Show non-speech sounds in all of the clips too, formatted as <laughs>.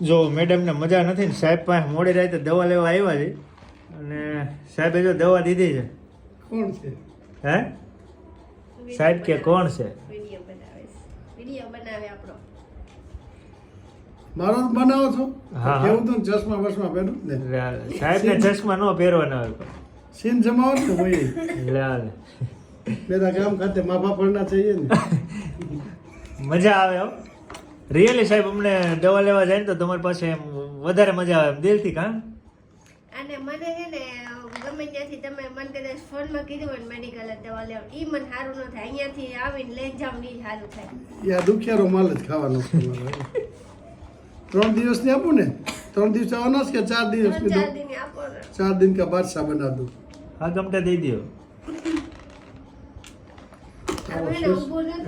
જો મેડમને મજા નથી ને સાહેબ પાસે મોડી રાતે દવા લેવા આવ્યા છે. અને સાહેબે જો દવા દીધી છે. કોણ છે? હે? સાહેબ કે કોણ છે? મારો બનાવો છો? હા એવું તો ચશ્મા વસમાં પહેરું ને સાહેબ ને ચશ્મા ન પહેરવાના હોય. સીન જમાવો ને ભાઈ. લાલ બેટા ગામ ખાતે માફા પડના ચાહીએ ને. મજા આવે હો. રિયલી સાહેબ અમને દવા લેવા જાય ને તો તમારી પાસે એમ વધારે મજા આવે એમ દિલથી કા? અને મને છે ને ગમે ત્યાંથી તમે મને કદાચ ફોનમાં કીધું હોય મેડિકલ દવા લેવા ઈ મને સારું ન થાય. અહીંયાથી આવીને લઈ જાવ ને સારું થાય. યા દુખિયારો માલ જ ખાવાનો છે દિવસ ત્રણ દિવસની આપું ને? ત્રણ દિવસ આવવાના કે ચાર દિવસ ચાર દિન આપો ચાર દિન કા બાદશાહ બના દઉં હા ગમતે દઈ દો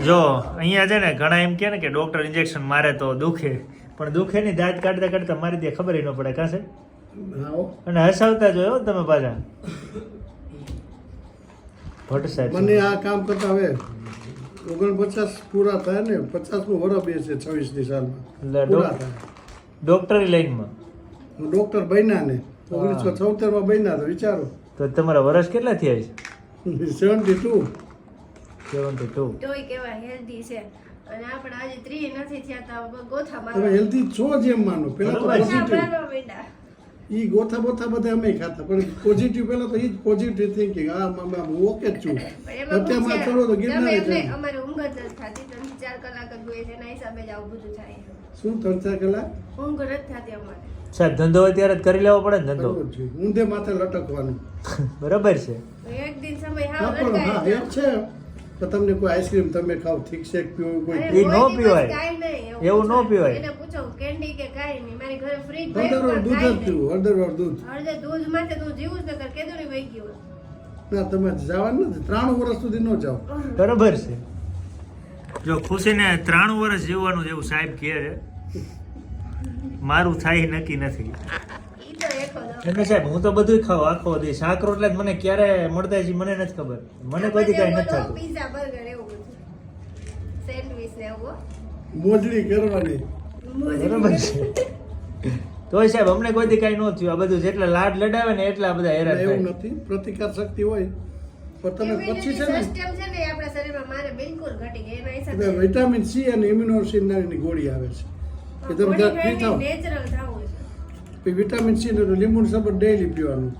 જો અહીંયા છે ને ઘણા એમ કે ને કે ડોક્ટર ઇન્જેક્શન મારે તો દુખે. પણ દુખે ની દાંત કાઢતા કાઢતા મારી દે ખબર ન પડે કાં છે? હા હો. અને હસાવતા જોયો હો તમે પાછા? ભટ્ટ સાહેબ મને આ કામ કરતા હવે ઓગણપચાસ પૂરા થાય ને પચાસમું વરસ બે છે સાલમાં. પૂરા ડોક- થાય. ડોક્ટરી લાઈનમાં હું ડોક્ટર બન્યા ને ઓગણીસો છોતેરમાં બન્યા તો વિચારો. તો તમારા વર્ષ કેટલા થયા છે? <laughs> સેવન્ટી ટુ સેવન્ટી ટુ તોય કેવા હેલ્ધી છે. અને આપણે આજે ત્રી નથી થયા તો ગોથા તમે મારવા હેલ્ધી છો જેમ માનો. પેલા તો છે. પોઝિટિવ ઈ ગોથા બોથા બધા અમે ખાતા. પણ પોઝિટિવ પેલા તો ઈ જ પોઝિટિવ થિંકિંગ આ મામા હું ઓકે જ છું. અત્યારમાં શું તો તમે ગિરનાર એમને અમારે ઊંઘ જ નથી થતી. ત્રણથી ચાર કલાક જ હોય છે એના હિસાબે જ આવું બધું થાય. શું ત્રણ ચાર કલાક? ઊંઘ નથી થતી અમારે. સાહેબ ધંધો હોય ત્યારે જ કરી લેવો પડે ને ધંધો? જ ઊંધે માથે લટકવાનું. <laughs> બરાબર છે. એક દિન સમય હા પણ હા એક છે. તો તમને કોઈ આઈસ્ક્રીમ તમે ખાવ ઠીક શેક પીવો કોઈ એ નો પીવાય. નહીં, એવું નો. પીવાય. એને પૂછો કેન્ડી કે કાઈ નહીં. મારી ઘરે ફ્રીજ હળદર વાળું દૂધ જ પીવું હળદર વાળું દૂધ. હળદર દૂધ માટે તો જીવું જ નકર કેદો ની વહી ગયો ના તમે જવાનું નથી. ત્રાણું વર્ષ સુધી ન જાઓ. બરાબર છે. જો ખુશીને ત્રાણું વર્ષ જીવવાનું જેવું સાહેબ કહે છે. મારું થાય નક્કી નથી. એટલે સાહેબ હું તો બધું ખાવ આખો દી શાક રોટલા જ મને ક્યારે મળતા છે મને નથી ખબર. મને કોઈ કઈ નથી થતું. પીઝા બર્ગર એવું બધું. સેન્ડવિચ ને એવું મોજડી કરવાની. બરાબર છે. તોય સાહેબ અમને કોઈ દી કઈ ન થયું. આ બધું જેટલા લાડ લડાવે ને એટલા બધા હેરાન એવું નથી. પ્રતિકાર શક્તિ હોય. પણ તમે પછી છે ને સિસ્ટમ છે ને આપણા શરીરમાં મારે બિલકુલ ઘટી ગઈ. એના હિસાબે વિટામિન સી અને ઇમ્યુનોસિનની ગોળી આવે છે. કે તમે જરાક ફ્રી થાવ નેચરલ થવું પછી વિટામિન સી ને લીંબુનું શરબત ડેઈલી પીવાનું.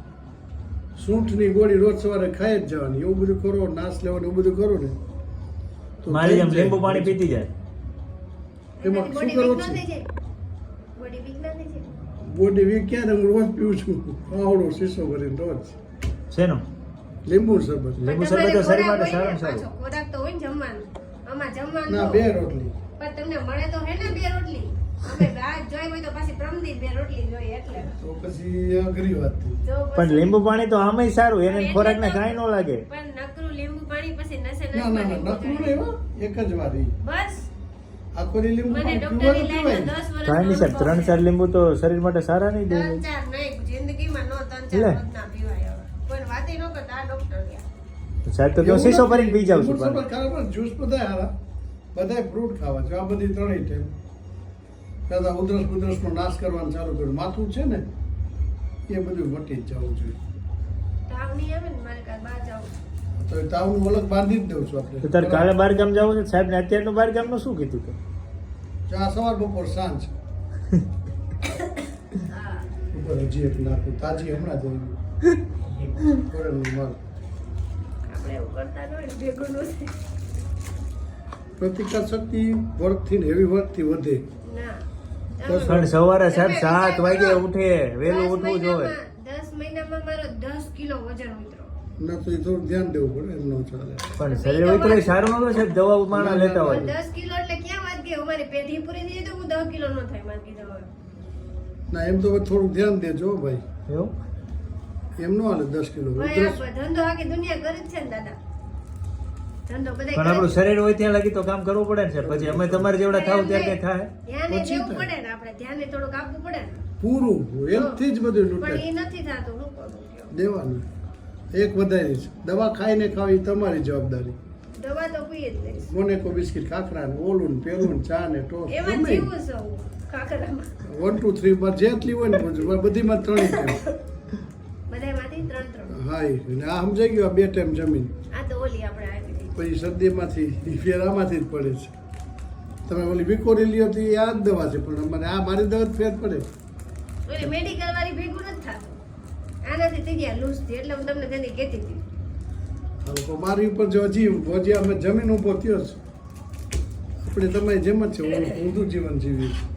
સૂંઠની ગોળી રોજ સવારે ખાઈ જ જવાની. એવું બધું કરો નાશ લેવાનું એવું બધું કરો ને. તો મારી જેમ લીંબુ પાણી પીતી જાય. એમાં શું કરો છે? બોડી વીક ક્યારે હું રોજ પીવું છું. આવડો શીશો ભરીને રોજ. શેનો? લીંબુ શરબત. લીંબુ શરબત તો શરીર માટે સારું સારું. ખોરાક તો હોય ને જમવાનું. આમાં જમવાનું ના બે રોટલી. પણ તમને મળે તો હે ને બે રોટલી? અમે રાત જોઈ હોય તો પાછી પ્રમદી બે રોટલી જોઈએ એટલે. તો પછી અઘરી વાત થઈ. જો પણ લીંબુ પાણી તો આમેય સારું એને ખોરાક ને કઈ ન લાગે. પણ નકરું લીંબુ પાણી પછી નસે ના ના નસમાં ના લીંબુ નકરું નહીં એક જ વાર બસ. આખો લીંબુ મને પાણી ડોક્ટરની પીવાનું લાઈનમાં પીવાય. દસ કાંઈ નહીં સાહેબ ત્રણ ચાર લીંબુ તો શરીર માટે સારા નહીં દે ત્રણ ચાર નહીં જિંદગીમાં નો ત્રણ ચાર રોજ ના પીવાય હવે. વાતે ન કરતા ડોક્ટર ગયા સાહેબ તો કેવું શીશો ભરીને પી જાવ છું પાણી. જ્યુસ હારા. બધાય ફ્રૂટ ખાવા જો આ બધી ત્રણેય ટાઈમ કદાચ ઉધરસ બુધરસનો નાશ કરવાનું ચાલુ કર્યું. માથું છે ને એ બધું મટી જ જવું જોઈએ. તાવ નહીં આવે ને મારે કાલ બહાર જાવું. તો તાવનું અલગ બાંધી જ દઉં છું આપણે. તારે કાલે બાર ગામ જવું છે? સાહેબ ને અત્યારનું બાર ગામનું શું કીધું કે ચા સવાર બપોર સાંજ. હા. ઉપર હજી એક નાખું. તાજી હમણાં જ આવી. ફોરેનનું માલ. આપણે એવું કરતા હોય ને ભેગું ન પ્રતિકાર શક્તિ વર્કથી હેવી વર્કથી વધે. પણ સવારે સાહેબ સાત વાગે ઉઠે વહેલું દસ ઉઠવું જોઈએ દસ મહિનામાં મારો દસ કિલો વજન ઉતરો. ના તો એ થોડું ધ્યાન દેવું પડે એમ ન ચાલે. પણ શરીર ઉતરે સારું ન સાહેબ દવા માણા લેતા હોય. દસ કિલો એટલે ક્યાં વાત ગઈ અમારી પેઢી પૂરી થઈ જાય તો હું દસ કિલો નો થાય મારી કીધું ના એમ તો થોડું ધ્યાન દેજો ભાઈ. એમ ન હાલે દસ કિલો ધંધો આખી દુનિયા કરે છે ને દાદા. પણ આપણું શરીર હોય ત્યાં લગી તો કામ કરવું પડે ને પછી અમે તમારે જેવડા થાવ ત્યારે કઈ થાય. ધ્યાને પછી દેવું થાય. પડે ને આપણે. ધ્યાને થોડુંક આપવું પડે પૂરું એમથી જ બધું પણ એ નથી થતું. હું કરું દેવાનું. એક વધારી છે. દવા ખાઈને ખાવી તમારી જવાબદારી. દવા તો પીએ જ લઈશ મોનેકો બિસ્કિટ ખાખરા ને ઓલું ને પેલું ને ચા ને ટોસ્ટ એમાં જીવું છું. કાકરામાં વન ટુ થ્રી માં જેટલી હોય ને બધું બધીમાં ત્રણ ટાઈમ બધાયમાંથી ત્રણ ત્રણ. હા એ. આ સમજાઈ ગયું આ બે ટાઈમ જમીન આ તો ઓલી આપણે આપી દીધી પછી શરદીમાંથી ફેરામાંથી જ પડે છે. તમે ઓલી વિકોરી લ્યો તો એ આ જ દવા છે પણ મને આ મારી દવા જ ફેર પડે. ઓલી મેડિકલ વાળી ભેગું નથી થતું. આનાથી થઈ ગયા લૂઝથી એટલે હું તમને તેની કહેતી હતી. આ મારી ઉપર જો હજી હજી અમે જમીન ઉપર થયો છે. આપણે તમે જેમ જ છે હું ઊંધું જીવન જીવી છું